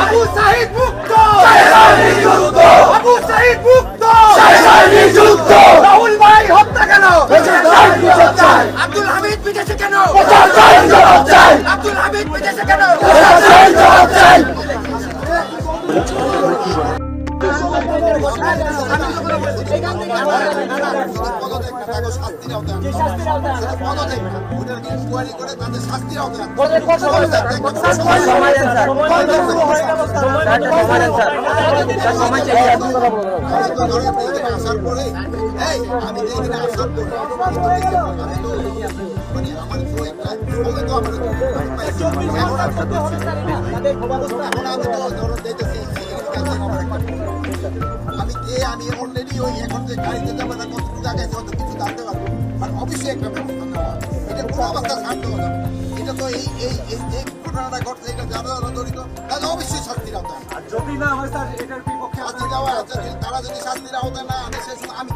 আবু সাহিদ মুক্ত আবু আব্দুল হামিদ বিদেশে কেন? আসার পরে এই, আমি তো এখানে আসার পরে মানে আমার তো একটা সময় তো আমার এখন আর এখন আমি তো আমি অলরেডি ওই এখন যে গাড়িতে যাব না কতটুকু জায়গায় যত কিছু জানতে পারব। আর অবশ্যই একটা ব্যবস্থা নেওয়া এটা কোনো অবস্থা শান্ত হবে এটা তো এই এই এই ঘটনাটা ঘটছে এটা যারা যারা জড়িত তাহলে অবশ্যই শাস্তির আওতায়। আর যদি না হয় স্যার এটার বিপক্ষে শাস্তি দেওয়া আছে তারা যদি শাস্তির আওতায় না আনে সে আমি